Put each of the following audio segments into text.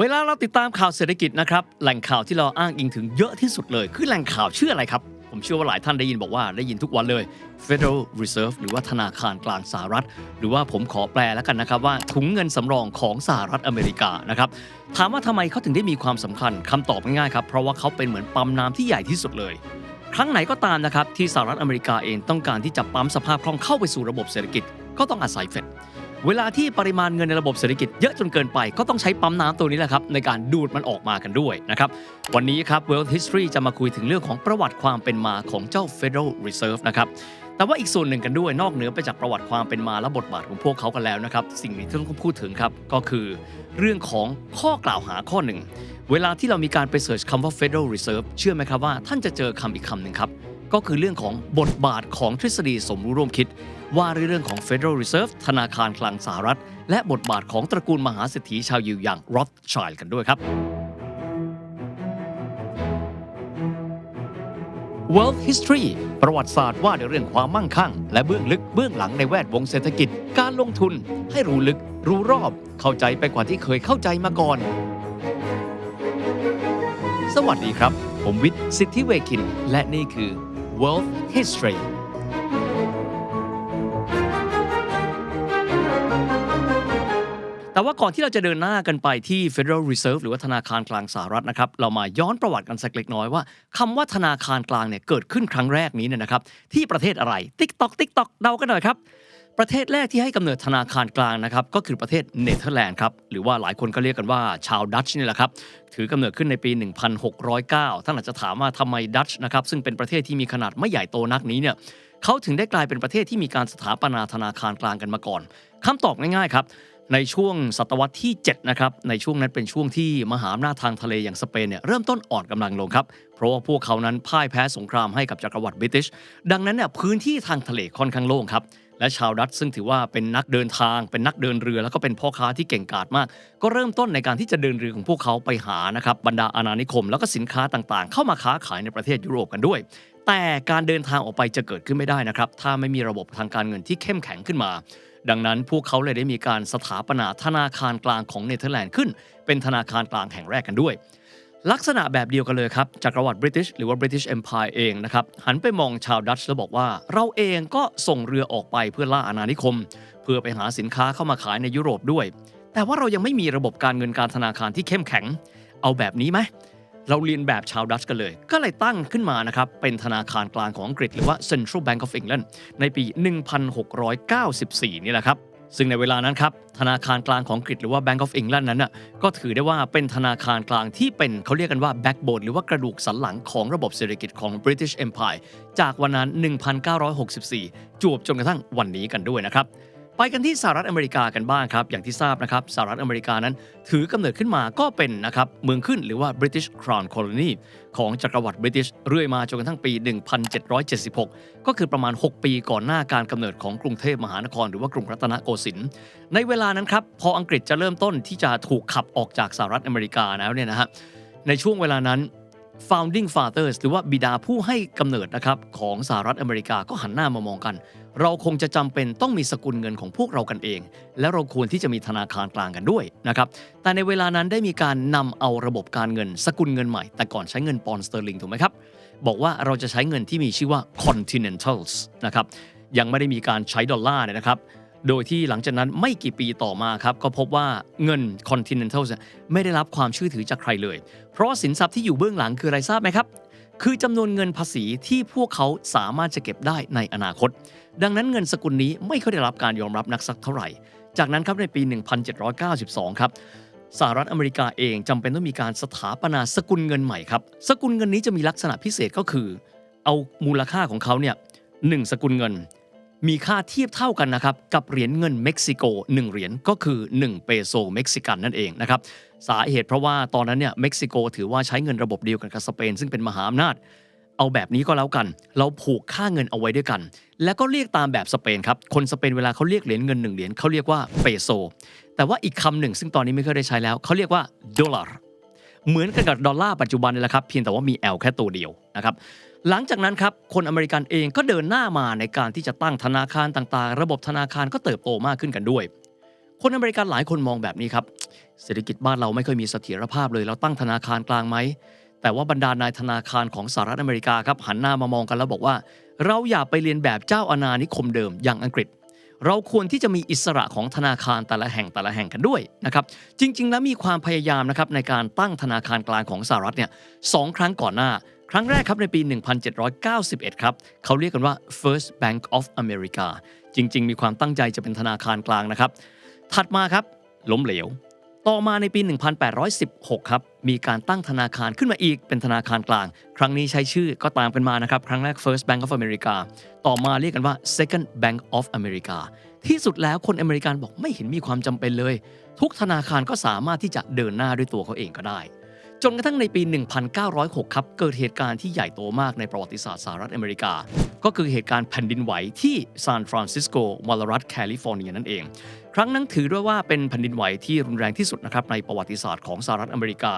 เวลาเราติดตามข่าวเศรษฐกิจนะครับแหล่งข่าวที่เราอ้างอิงถึงเยอะที่สุดเลย คือแหล่งข่าวชื่ออะไรครับ ผมเชื่อว่าหลายท่านได้ยินบอกว่าได้ยินทุกวันเลย Federal Reserve หรือว่าธนาคารกลางสหรัฐ หรือว่าผมขอแปลแล้วกันนะครับว่าถุงเงินสำรองของสหรัฐอเมริกานะครับถามว่าทำไมเขาถึงได้มีความสำคัญคำตอบง่ายๆครับเพราะว่าเขาเป็นเหมือนปั๊มน้ำที่ใหญ่ที่สุดเลยครั้งไหนก็ตามนะครับที่สหรัฐอเมริกาเองต้องการที่จะปั๊มสภาพคล่องเข้าไปสู่ระบบเศรษฐกิจ ก็ต้องอาศัยเฟด เวลาที่ปริมาณเงินในระบบเศรษฐกิจเยอะจนเกินไป ก็ต้องใช้ปั๊มน้ำตัวนี้แหละครับในการดูดมันออกมากันด้วยนะครับวันนี้ครับ World History จะมาคุยถึงเรื่องของประวัติความเป็นมาของเจ้า Federal Reserve นะครับแต่ว่าอีกส่วนหนึ่งกันด้วยนอกเหนือไปจากประวัติความเป็นมาและบทบาทของพวกเขากันแล้วนะครับ สิ่งหนึ่งที่ต้องพูดถึงครับ ก็คือเรื่องของข้อกล่าวหาข้อหนึ่ง เวลาที่เรามีการไปเสิร์ชคำว่า Federal Reserve เชื่อไหมครับว่าท่านจะเจอคำอีกคำหนึ่งครับ ก็คือเรื่องของบทบาทของทฤษฎีสมรู้ร่วมคิด ว่าเรื่องของ Federal Reserve ธนาคารกลางสหรัฐ และบทบาทของตระกูลมหาเศรษฐีชาวยิวอย่าง Rothschild กันด้วยครับ World History ประวัติศาสตร์ว่าด้วยเรื่องความมั่งคั่ง และเบื้องลึกเบื้องหลังในแวดวงเศรษฐกิจ การลงทุนให้รู้ลึกรู้รอบ เข้าใจไปกว่าที่เคยเข้าใจมาก่อน สวัสดีครับ ผมวิทย์ สิทธิเวคิน และนี่คือ World History แต่ว่าก่อนที่เราจะเดินหน้ากันไปที่ Federal Reserve หรือว่าธนาคารกลางสหรัฐนะครับ เรามาย้อนประวัติกันสักเล็กน้อยว่าคำว่าธนาคารกลางเนี่ยเกิดขึ้นครั้งแรกนี้เนี่ยนะครับที่ประเทศอะไร ติ๊กตอกติ๊กตอกเดากันหน่อยครับประเทศแรกที่ให้กำเนิดธนาคารกลางนะครับก็คือประเทศเนเธอร์แลนด์ครับหรือว่าหลายคนก็เรียกกันว่าชาวดัตช์นี่แหละครับถือกำเนิดขึ้นในปี 1609 ท่านอาจจะถามว่าทำไมดัตช์นะครับซึ่งเป็นประเทศที่มีขนาดไม่ใหญ่โตนักนี้เนี่ยเขาถึงได้กลายเป็นประเทศที่มีการสถาปนาธนาคารกลางกันมาก่อนคำตอบง่ายๆครับ ในช่วงศตวรรษที่ 7 นะครับ ในช่วงนั้นเป็นช่วงที่มหาอำนาจทางทะเลอย่างสเปนเนี่ยเริ่มต้นอ่อนกำลังลงครับ เพราะว่าพวกเขานั้นพ่ายแพ้สงครามให้กับจักรวรรดิบริติช ดังนั้นเนี่ยพื้นที่ทางทะเลค่อนข้างโล่งครับ และชาวดัตช์ซึ่งถือว่าเป็นนักเดินทาง เป็นนักเดินเรือ แล้วก็เป็นพ่อค้าที่เก่งกาจมาก ก็เริ่มต้นในการที่จะเดินเรือของพวกเขาไปหานะครับบรรดาอาณานิคม แล้วก็สินค้าต่างๆ เข้ามาค้าขายในประเทศยุโรปกันด้วยแต่การเดินทางออกไปจะเกิดขึ้นไม่ได้นะครับ ถ้าไม่มีระบบทางการเงินที่เข้มแข็งขึ้นมา ดังนั้นพวกเขาเลยได้มีการสถาปนาธนาคารกลางของเนเธอร์แลนด์ขึ้น เป็นธนาคารกลางแห่งแรกกันด้วย ลักษณะแบบเดียวกันเลยครับจักรวรรดิบริติชหรือว่า British Empire เองนะครับหันไปมองชาวดัตช์แล้วบอกว่า เราเองก็ส่งเรือออกไปเพื่อล่าอาณานิคม เพื่อไปหาสินค้าเข้ามาขายในยุโรปด้วย แต่ว่าเรายังไม่มีระบบการเงินการธนาคารที่เข้มแข็ง เอาแบบนี้ไหม เราเรียนแบบชาวดัตช์กันเลย ก็เลยตั้งขึ้นมานะครับเป็นธนาคารกลางของอังกฤษหรือว่า Central Bank of England ในปี 1694 นี่แหละครับซึ่งในเวลานั้นครับธนาคารกลางของอังกฤษหรือว่า Bank of England นั้นน่ะก็ถือได้ว่าเป็นธนาคารกลางที่เป็นเขาเรียกกันว่า backbone หรือว่ากระดูกสันหลังของระบบเศรษฐกิจของ British Empire จากวันนั้น 1964 จวบจนกระทั่งวันนี้กันด้วยนะครับ ไปกันที่สหรัฐอเมริกากันบ้างครับ อย่างที่ทราบนะครับสหรัฐอเมริกานั้น ถือกำเนิดขึ้นมาก็เป็นนะครับเมืองขึ้นหรือว่า British Crown Colony ของจักรวรรดิบริติชเรื่อยมาจนกระทั่งปี 1776 ก็คือประมาณ 6 ปีก่อนหน้าการกำเนิดของกรุงเทพมหานครหรือว่ากรุงรัตนโกสินทร์ในเวลานั้นครับพออังกฤษจะเริ่มต้นที่จะถูกขับออกจากสหรัฐอเมริกาแล้วเนี่ยนะฮะในช่วงเวลานั้น founding fathers หรือว่าบิดาผู้ให้กำเนิดนะครับของสหรัฐอเมริกาก็หันหน้ามามองกัน เราคงจะจำเป็นต้องมีสกุลเงินของพวกเรากันเอง และเราควรที่จะมีธนาคารกลางกันด้วยนะครับแต่ในเวลานั้นได้มีการนำเอาระบบการเงิน สกุลเงินใหม่ แต่ก่อนใช้เงินปอนด์สเตอร์ลิงถูกไหมครับบอกว่าเราจะใช้เงินที่มีชื่อว่า continentals นะครับยังไม่ได้มีการใช้ดอลลาร์เนี่ยนะครับโดยที่หลังจากนั้นไม่กี่ปีต่อมาครับ ก็พบว่าเงิน Continental ไม่ได้รับความชื่อถือจากใครเลย เพราะสินทรัพย์ที่อยู่เบื้องหลังคืออะไรทราบไหมครับ คือจำนวนเงินภาษีที่พวกเขาสามารถจะเก็บได้ในอนาคต ดังนั้นเงินสกุลนี้ไม่ค่อยได้รับการยอมรับนักสักเท่าไหร่ จากนั้นครับในปี 1792 ครับสหรัฐอเมริกาเองจำเป็นต้องมีการสถาปนาสกุลเงินใหม่ครับ สกุลเงินนี้จะมีลักษณะพิเศษก็คือ เอามูลค่าของเขาเนี่ยหนึ่งสกุลเงิน มีค่าเทียบเท่ากันนะครับกับเหรียญเงินเม็กซิโก1เหรียญก็คือ1เปโซเม็กซิกันนั่นเองนะครับสาเหตุเพราะว่าตอนนั้นเนี่ยเม็กซิโกถือว่าใช้เงินระบบเดียวกันกับสเปน ซึ่งเป็นมหาอำนาจ เอาแบบนี้ก็แล้วกัน เราผูกค่าเงินเอาไว้ด้วยกัน แล้วก็เรียกตามแบบสเปนครับคนสเปนเวลาเขาเรียกเหรียญเงินหนึ่งเหรียญเขาเรียกว่าเปโซแต่ว่าอีกคำหนึ่งซึ่งตอนนี้ไม่เคอยได้ใช้แล้วเขาเรียกว่าดอลลาร์ เหมือนกันกับดอลลาร์ปัจจุบันนี่แหละครับเพียงแต่ว่ามี L แค่ตัวเดียวนะครับหลังจากนั้นครับคนอเมริกันเองก็เดินหน้ามาในการที่จะตั้งธนาคารต่างๆ ระบบธนาคารก็เติบโตมากขึ้นกันด้วย คนอเมริกันหลายคนมองแบบนี้ครับเศรษฐกิจบ้านเราไม่ค่อยมีเสถียรภาพเลยเราตั้งธนาคารกลางไหมแต่ว่าบรรดานายธนาคารของสหรัฐอเมริกาครับหันหน้ามามองกันแล้วบอกว่า เราอย่าไปเรียนแบบเจ้าอาณานิคมเดิมอย่างอังกฤษ เราควรที่จะมีอิสระของธนาคารแต่ละแห่งแต่ละแห่งกันด้วยนะครับจริง ๆ แล้วมีความพยายามนะครับในการตั้งธนาคารกลางของสหรัฐเนี่ยสองครั้งก่อนหน้า ครั้งแรกครับในปี 1791 ครับเขาเรียกกันว่า First Bank of America จริง ๆ มีความตั้งใจจะเป็นธนาคารกลางนะครับถัดมาครับล้มเหลว ต่อมาในปี 1816 ครับ มีการตั้งธนาคารขึ้นมาอีกเป็นธนาคารกลาง ครั้งนี้ใช้ชื่อก็ตามกันมานะครับ ครั้งแรก First Bank of America ต่อมาเรียกกันว่า Second Bank of America ที่สุดแล้วคนอเมริกันบอกไม่เห็นมีความจำเป็นเลย ทุกธนาคารก็สามารถที่จะเดินหน้าด้วยตัวเขาเองก็ได้ จนกระทั่งในปี 1906 ครับ เกิดเหตุการณ์ที่ใหญ่โตมากในประวัติศาสตร์สหรัฐอเมริกา ก็คือเหตุการณ์แผ่นดินไหวที่ซานฟรานซิสโกมลรัฐแคลิฟอร์เนียนั่นเอง ครั้งนั้นถือด้วยว่าเป็นแผ่นดินไหวที่รุนแรงที่สุดนะครับในประวัติศาสตร์ของสหรัฐอเมริกา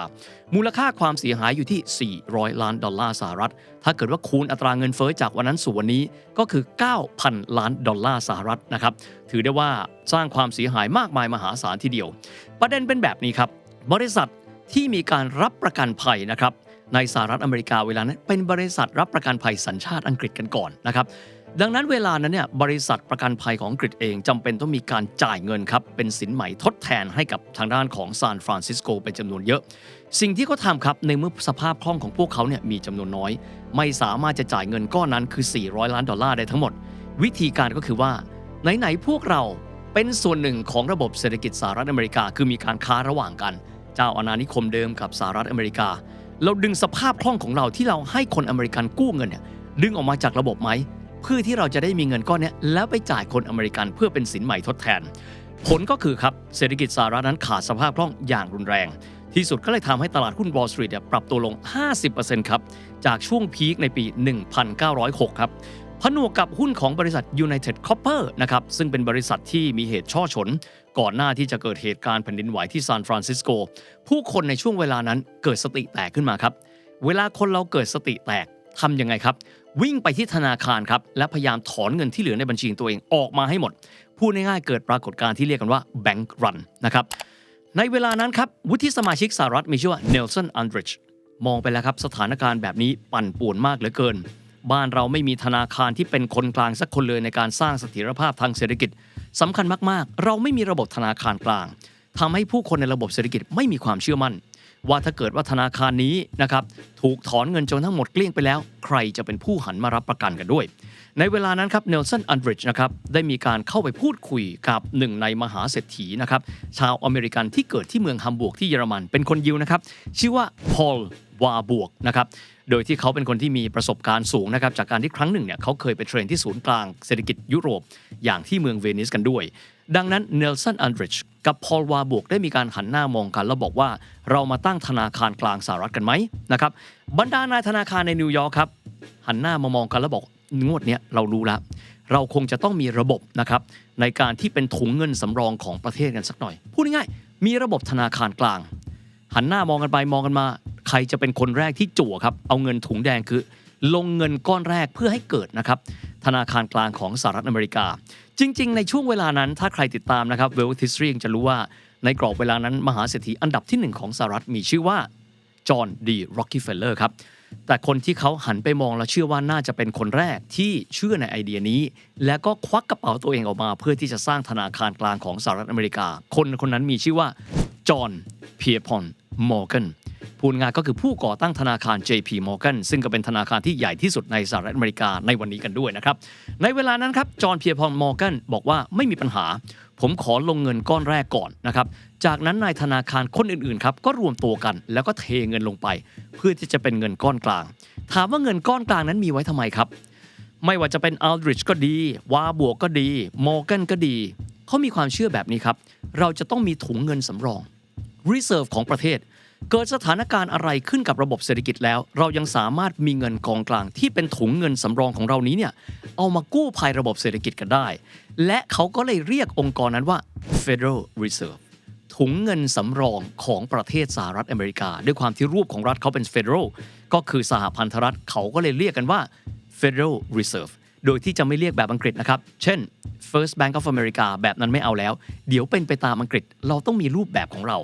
มูลค่าความเสียหายอยู่ที่ 400 ล้านดอลลาร์สหรัฐ ถ้าเกิดว่าคูณอัตราเงินเฟ้อจากวันนั้นสู่วันนี้ก็คือ 9,000 ล้านดอลลาร์สหรัฐนะครับ ถือได้ว่าสร้างความเสียหายมากมายมหาศาลทีเดียว ประเด็นเป็นแบบนี้ครับบริษัท ที่มีการรับประกันภัยนะครับในสหรัฐอเมริกาเวลานั้น เป็นบริษัทรับประกันภัยสัญชาติอังกฤษกันก่อนนะครับดังนั้นเวลานั้นเนี่ยบริษัทประกันภัยของอังกฤษเองจำเป็นต้องมีการจ่ายเงินครับเป็นสินไหม่ทดแทนให้กับทางด้านของซานฟรานซิสโกเป็นจำนวนเยอะ สิ่งที่เขาทำครับในเมื่อสภาพคล่องของพวกเขาเนี่ยมีจำนวนน้อย ไม่สามารถจะจ่ายเงินก้อนนั้นคือ 400 ล้านดอลลาร์ได้ทั้งหมด วิธีการก็คือว่า ไหนๆพวกเราเป็นส่วนหนึ่งของระบบเศรษฐกิจสหรัฐอเมริกา คือมีการค้าระหว่างกัน เจ้าอาณานิคมเดิมกับสหรัฐอเมริกา เราดึงสภาพคล่องของเราที่เราให้คนอเมริกันกู้เงินเนี่ยดึงออกมาจากระบบไหมเพื่อที่เราจะได้มีเงินก้อนนี้แล้วไปจ่ายคนอเมริกันเพื่อเป็นสินใหม่ทดแทน ผลก็คือครับเศรษฐกิจสหรัฐนั้นขาดสภาพคล่องอย่างรุนแรง ที่สุดก็เลยทำให้ตลาดหุ้น Wall Street เนี่ยปรับตัวลง 50%ครับจากช่วงพีคในปี 1906 ครับผนวกกับหุ้นของบริษัท United Copper นะครับซึ่งเป็นบริษัทที่มีเหตุช่อฉนก่อนหน้าที่จะเกิดเหตุการณ์แผ่นดินไหวที่ซานฟรานซิสโก ผู้คนในช่วงเวลานั้นเกิดสติแตกขึ้นมาครับ เวลาคนเราเกิดสติแตกทำยังไงครับ วิ่งไปที่ธนาคารครับและพยายามถอนเงินที่เหลือในบัญชีตัวเองออกมาให้หมด พูดง่ายๆเกิดปรากฏการณ์ที่เรียกกันว่า bank run นะครับในเวลานั้นครับวุฒิสมาชิกสหรัฐมีชื่อว่าเนลสันอันดริชมองไปแล้วครับสถานการณ์แบบนี้ปั่นป่วนมากเหลือเกิน บ้านเราไม่มีธนาคารที่เป็นคนกลางสักคนเลยในการสร้างเสถียรภาพทางเศรษฐกิจ สำคัญมากๆ เราไม่มีระบบธนาคารกลางทำให้ผู้คนในระบบเศรษฐกิจไม่มีความเชื่อมั่น ว่าถ้าเกิดว่าธนาคารนี้นะครับถูกถอนเงินจนทั้งหมดเกลี้ยงไปแล้ว ใครจะเป็นผู้หันมารับประกันกันด้วย ในเวลานั้นครับเนลสันอันดริชนะครับได้มีการเข้าไปพูดคุยกับหนึ่งในมหาเศรษฐีนะครับชาวอเมริกันที่เกิดที่เมืองฮัมบูร์กที่เยอรมันเป็นคนยิวนะครับชื่อว่าพอลวาบวกนะครับโดยที่เขาเป็นคนที่มีประสบการณ์สูงนะครับจากการที่ครั้งหนึ่งเนี่ยเขาเคยไปเทรนที่ศูนย์กลางเศรษฐกิจยุโรปอย่างที่เมืองเวนิสกันด้วย ดังนั้นเนลสันอันดริชกับพอลวาบวกได้มีการหันหน้ามองกัน แล้วบอกว่าเรามาตั้งธนาคารกลางสหรัฐกันไหมนะครับบรรดานายธนาคารในนิวยอร์กครับหันหน้ามามองกันแล้วบอก งวดเนี้ยเรารู้แล้วเราคงจะต้องมีระบบนะครับในการที่เป็นถุงเงินสำรองของประเทศกันสักหน่อย พูดง่ายๆมีระบบธนาคารกลาง หันหน้ามองกันไปมองกันมา ใครจะเป็นคนแรกที่จั่วครับเอาเงินถุงแดงคือ ลงเงินก้อนแรกเพื่อให้เกิดนะครับธนาคารกลางของสหรัฐอเมริกา จริง ๆ ในช่วงเวลานั้นถ้าใครติดตามนะครับเวลทิสรีจะรู้ว่าในกรอบเวลานั้นมหาเศรษฐีอันดับที่หนึ่งของสหรัฐมีชื่อว่าจอห์นดีร็อกกี้เฟลเลอร์ครับ แต่คนที่เขาหันไปมองและเชื่อว่าน่าจะเป็นคนแรกที่เชื่อในไอเดียนี้ แล้วก็ควักกระเป๋าตัวเองออกมา เพื่อที่จะสร้างธนาคารกลางของสหรัฐอเมริกา คนคนนั้นมีชื่อว่าจอห์นเพียร์พอนมอร์แกนพูดงายก็คือผู้ก่อตั้งธนาคาร JP Morgan ซึ่งก็เป็นธนาคารที่ใหญ่ที่สุดในสหรัฐอเมริกาในวันนี้กันด้วยนะครับ ในเวลานั้นครับ จอห์นเพียร์พอนมอร์แกนบอกว่าไม่มีปัญหา ผมขอลงเงินก้อนแรกก่อนนะครับ จากนั้นนายธนาคารคนอื่นๆครับก็รวมตัวกัน แล้วก็เทเงินลงไป เพื่อที่จะเป็นเงินก้อนกลาง ถามว่าเงินก้อนกลางนั้นมีไว้ทำไมครับ ไม่ว่าจะเป็นอัลดริชก็ดีวาบวกก็ดีมอร์แกนก็ดี เขามีความเชื่อแบบนี้ครับ เราจะต้องมีถุงเงินสำรอง Reserve ของประเทศ เกิดสถานการณ์อะไรขึ้นกับระบบเศรษฐกิจแล้ว เรายังสามารถมีเงินกองกลางที่เป็นถุงเงินสำรองของเรานี้เนี่ยเอามากู้ภัยระบบเศรษฐกิจกันได้ และเขาก็เลยเรียกองค์กรนั้นว่า Federal Reserve ถุงเงินสำรองของประเทศสหรัฐอเมริกา ด้วยความที่รูปของรัฐเขาเป็น Federal ก็คือสหพันธรัฐเขาก็เลยเรียกกันว่า Federal Reserve โดยที่จะไม่เรียกแบบอังกฤษนะครับ เช่น First Bank of America แบบนั้นไม่เอาแล้ว เดี๋ยวเป็นไปตามอังกฤษ เราต้องมีรูปแบบของเรา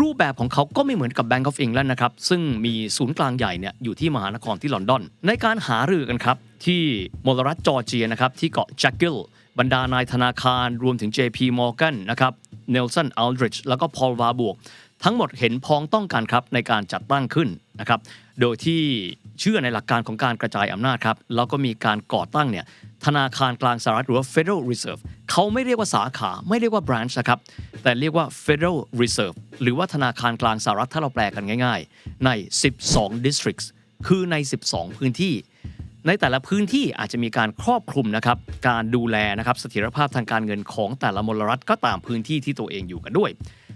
รูปแบบของเขาก็ไม่เหมือนกับ Bank of England นะครับ ซึ่งมีศูนย์กลางใหญ่เนี่ยอยู่ที่มหานครที่ลอนดอน ในการหารือกันครับ ที่มลรัฐจอร์เจียนะครับ ที่เกาะแจ็กกิลบรรดานายธนาคารรวมถึง JP Morgan นะครับเนลสันอัลดริชแล้วก็พอลวาบวก ทั้งหมดเห็นพ้องต้องกันครับในการจัดตั้งขึ้นนะครับโดยที่ เชื่อในหลักการของการกระจายอำนาจครับแล้วก็มีการก่อตั้งเนี่ยธนาคารกลางสหรัฐหรือว่า Federal Reserve เขาไม่เรียกว่าสาขาไม่เรียกว่า branch นะครับแต่เรียกว่า Federal Reserve หรือว่าธนาคารกลางสหรัฐถ้าเราแปลกันง่าย ๆ ใน 12 districts คือใน 12 พื้นที่ ในแต่ละพื้นที่อาจจะมีการครอบคลุมนะครับการดูแลนะครับเสถียรภาพทางการเงินของแต่ละมลรัฐก็ตามพื้นที่ที่ตัวเองอยู่กันด้วย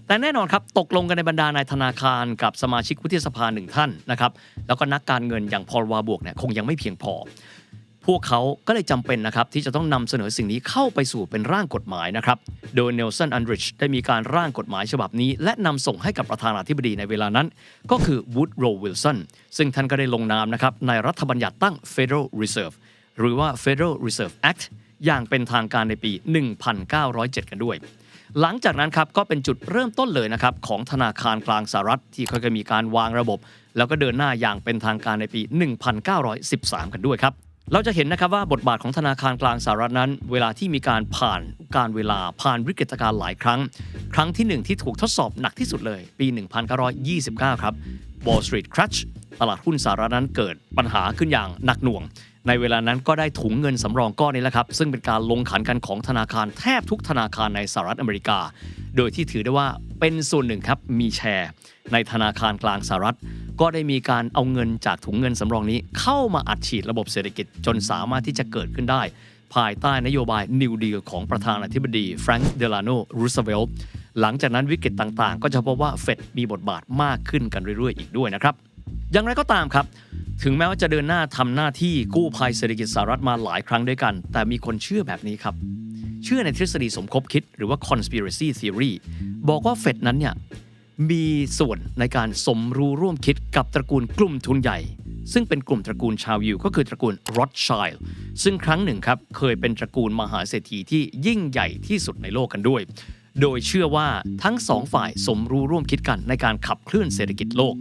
แต่แน่นอนครับตกลงกันในบรรดานายธนาคารกับสมาชิกวุฒิสภาหนึ่งท่านนะครับแล้วก็นักการเงินอย่างพอลวาบวกเนี่ยคงยังไม่เพียงพอ พวกเขาก็เลยจำเป็นนะครับที่จะต้องนำเสนอสิ่งนี้เข้าไปสู่เป็นร่างกฎหมายนะครับโดยเนลสันอันริชได้มีการร่างกฎหมายฉบับนี้ และนำส่งให้กับประธานาธิบดีในเวลานั้น ก็คือวูดโรวิลสันซึ่งท่านก็ได้ลงนามนะครับในรัฐบัญญัติตั้ง Federal Reserve หรือว่า Federal Reserve Act อย่างเป็นทางการในปี 1907 กันด้วย หลังจากนั้นครับก็เป็นจุดเริ่มต้นเลยนะครับของธนาคารกลางสหรัฐที่ค่อยๆมีการวางระบบ แล้วก็เดินหน้าอย่างเป็นทางการในปี 1913 กันด้วยครับเราจะเห็นนะครับว่าบทบาทของธนาคารกลางสหรัฐนั้น เวลาที่มีการผ่านการเวลาผ่านวิกฤตการณ์หลายครั้ง ครั้งที่หนึ่งที่ถูกทดสอบหนักที่สุดเลย ปี 1929 ครับ Wall Street Crash ตลาดหุ้นสหรัฐนั้นเกิดปัญหาขึ้นอย่างหนักหน่วง ในเวลานั้นก็ได้ถุงเงินสำรองก้อนนี้แหละครับ ซึ่งเป็นการลงขันกันของธนาคารแทบทุกธนาคารในสหรัฐอเมริกา โดยที่ถือได้ว่าเป็นส่วนหนึ่งครับมีแชร์ ในธนาคารกลางสหรัฐ ก็ได้มีการเอาเงินจากถุงเงินสำรองนี้ เข้ามาอัดฉีดระบบเศรษฐกิจจนสามารถที่จะเกิดขึ้นได้ ภายใต้นโยบาย New Deal ของประธานาธิบดีแฟรงค์เดลาโนรูสเวลต์หลังจากนั้นวิกฤตต่างๆ ก็จะพบว่าเฟดมีบทบาทมากขึ้นกันเรื่อยๆ อีกด้วยนะครับอย่างไรก็ตามครับ ถึงแม้ว่าจะเดินหน้าทำหน้าที่กู้ภัยเศรษฐกิจสหรัฐมาหลายครั้งด้วยกัน แต่มีคนเชื่อแบบนี้ครับ เชื่อในทฤษฎีสมคบคิดหรือว่า conspiracy theory บอกว่าเฟดนั้นเนี่ยมีส่วนในการสมรู้ร่วมคิดกับตระกูลกลุ่มทุนใหญ่ ซึ่งเป็นกลุ่มตระกูลชาวยิวก็คือตระกูลร o ดชัยซึ่งครั้งหนึ่งครับเคยเป็นตระกูลมหาเศรษฐีที่ยิ่งใหญ่ที่สุดในโลกกันด้วย โดยเชื่อว่าทั้งสองฝ่ายสมรู้ร่วมคิดกันในการขับเคลื่อนเศรษฐกิจโลก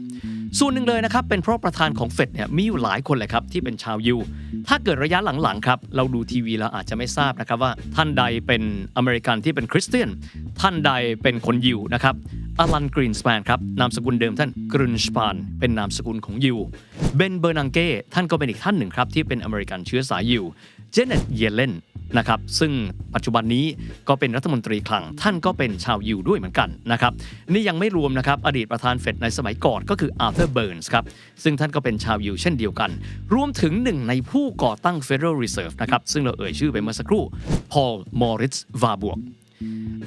ส่วนหนึ่งเลยนะครับเป็นเพราะประธานของเฟดเนี่ยมีอยู่หลายคนเลยครับที่เป็นชาวยิว ถ้าเกิดระยะหลังๆครับเราดูทีวีเราอาจจะไม่ทราบนะครับว่าท่านใดเป็นอเมริกันที่เป็นคริสเตียน ท่านใดเป็นคนยิวนะครับอลันกรีนสแปนครับนามสกุลเดิมท่านกรินสปานเป็นนามสกุลของยิวเบนเบอร์นังเก้ท่านก็เป็นอีกท่านหนึ่งครับที่เป็นอเมริกันเชื้อสายยิว เจเน็ตเยเลนนะครับซึ่งปัจจุบันนี้ก็เป็นรัฐมนตรีคลัง ท่านก็เป็นชาวยิวด้วยเหมือนกันนะครับนี่ยังไม่รวมนะครับอดีตประธานเฟดในสมัยก่อนก็คืออาร์เธอร์เบิร์นส์ครับซึ่งท่านก็เป็นชาวยิวเช่นเดียวกัน รวมถึงหนึ่งในผู้ก่อตั้ง Federal Reserve นะครับซึ่งเราเอ่ยชื่อไปเมื่อสักครู่พอลมอริสวาบวก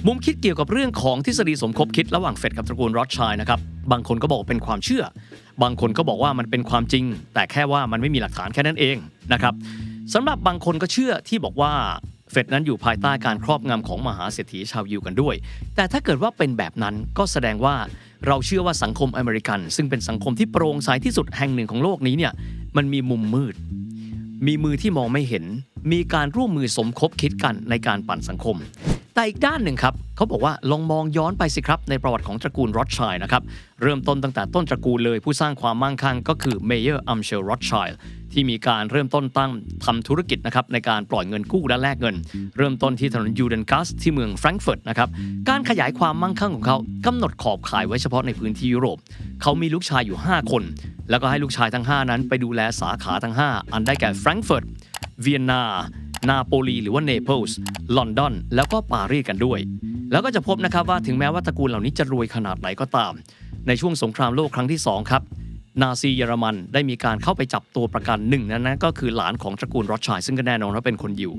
มุมคิดเกี่ยวกับเรื่องของทฤษฎีสมคบคิดระหว่างเฟดกับตระกูลรอดชัยนะครับ บางคนก็บอกเป็นความเชื่อ บางคนก็บอกว่ามันเป็นความจริง แต่แค่ว่ามันไม่มีหลักฐานแค่นั้นเองนะครับ สำหรับบางคนก็เชื่อที่บอกว่าเฟดนั้นอยู่ภายใต้การครอบงำของมหาเศรษฐีชาวยิวกันด้วย แต่ถ้าเกิดว่าเป็นแบบนั้นก็แสดงว่าเราเชื่อว่าสังคมอเมริกัน ซึ่งเป็นสังคมที่โปร่งใสที่สุดแห่งหนึ่งของโลกนี้เนี่ยมันมีมุมมืด มีมือที่มองไม่เห็น มีการร่วมมือสมคบคิดกันในการปั่นสังคม แต่อีกด้านหนึ่งครับเขาบอกว่าลองมองย้อนไปสิครับ ในประวัติของตระกูลรอดชัยนะครับ เริ่มต้นตั้งแต่ต้นตระกูลเลยผู้สร้างความมั่งคั่งก็คือเมเยอร์อัมเชลรอดชัยที่มีการเริ่มต้นตั้งทำธุรกิจนะครับในการปล่อยเงินกู้และแลกเงิน เริ่มต้นที่ถนนยูเดนกัสที่เมืองแฟรงก์เฟิร์ตนะครับการขยายความมั่งคั่งของเขากำหนดขอบขายไว้เฉพาะในพื้นที่ยุโรป เขามีลูกชายอยู่ 5 คน แล้วก็ให้ลูกชายทั้ง 5 นั้นไปดูแลสาขาทั้ง 5 อันได้แก่แฟรงก์เฟิร์ต เวียนนา นาโปลีหรือว่าเนเปิลส์ลอนดอน แล้วก็ปารีสกันด้วย แล้วก็จะพบนะครับว่าถึงแม้ว่าตระกูลเหล่านี้จะรวยขนาดไหนก็ตาม ในช่วงสงครามโลกครั้งที่ 2 ครับ นาซีเยอรมันได้มีการเข้าไปจับตัวประกันหนึ่งนั้นนะก็คือหลานของตระกูลรอดชัยซึ่งก็แน่นอนว่าเป็นคนยิว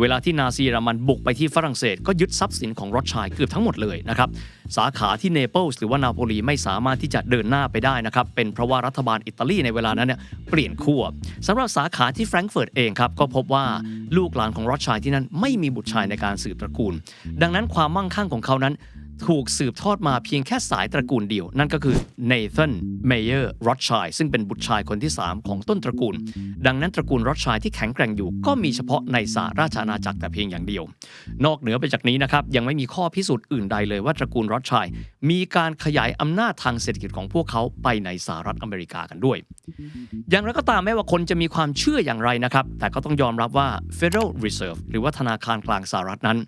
เวลาที่นาซีเยอรมันบุกไปที่ฝรั่งเศส ก็ยึดทรัพย์สินของรอดชัยเกือบทั้งหมดเลยนะครับสาขาที่เนเปิลส์หรือว่านาโปลีไม่สามารถที่จะเดินหน้าไปได้นะครับเป็นเพราะว่ารัฐบาลอิตาลีในเวลานั้นเนี่ยเปลี่ยนขั้วสำหรับสาขาที่แฟรงก์เฟิร์ตเองครับก็พบว่าลูกหลานของรอดชัยที่นั่นไม่มีบุตรชายในการสืบตระกูล ดังนั้นความมั่งคั่งของเขานั้น ถูกสืบทอดมาเพียงแค่สายตระกูลเดียว นั่นก็คือ Nathan Mayer Rothschild ซึ่งเป็นบุตรชายคนที่ 3 ของต้นตระกูล ดังนั้นตระกูล Rothschild ที่แข็งแกร่งอยู่ ก็มีเฉพาะในสหราชอาณาจักรแต่เพียงอย่างเดียว นอกเหนือไปจากนี้นะครับยังไม่มีข้อพิสูจน์อื่นใดเลยว่าตระกูล Rothschild มีการขยายอำนาจทางเศรษฐกิจของพวกเขาไปในสหรัฐอเมริกากันด้วย อย่างไรก็ตามแม้ว่าคนจะมีความเชื่ออย่างไรนะครับแต่ก็ต้องยอมรับว่า Federal Reserve หรือว่าธนาคารกลางสหรัฐนั้น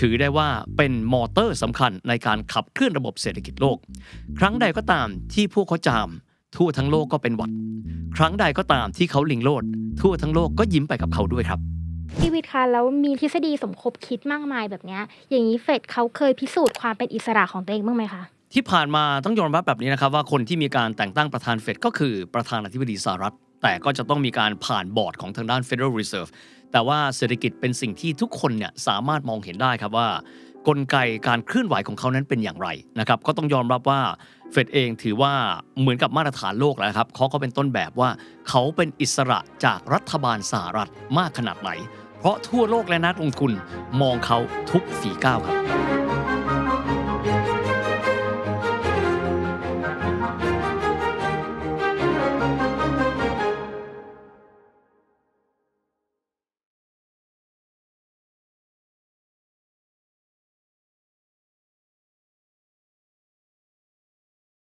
ถือได้ว่าเป็นมอเตอร์สำคัญในการขับเคลื่อนระบบเศรษฐกิจโลก ครั้งใดก็ตามที่พวกเขาจาม ทั่วทั้งโลกก็เป็นหวัด ครั้งใดก็ตามที่เขาลิงโลด ทั่วทั้งโลกก็ยิ้มไปกับเขาด้วยครับพี่วิทย์คะแล้วมีทฤษฎีสมคบคิดมากมายแบบเนี้ยอย่างนี้เฟดเขาเคยพิสูจน์ความเป็นอิสระของตัวเองบ้างไหมคะที่ผ่านมาต้องยอมรับแบบนี้นะครับว่าคนที่มีการแต่งตั้งประธานเฟดก็คือประธานาธิบดีสหรัฐ แต่ก็จะต้องมีการผ่านบอร์ดของทางด้าน Federal Reserve แต่ว่าเศรษฐกิจเป็นสิ่งที่ทุกคนเนี่ยสามารถมองเห็นได้ครับว่า กลไกการเคลื่อนไหวของเขานั้นเป็นอย่างไรนะครับก็ต้องยอมรับว่าเฟดเองถือว่าเหมือนกับมาตรฐานโลกแล้วครับเขาก็เป็นต้นแบบว่าเขาเป็นอิสระจากรัฐบาลสหรัฐมากขนาดไหน เพราะทั่วโลกและนักลงทุนมองเขาทุกฝีก้าวครับ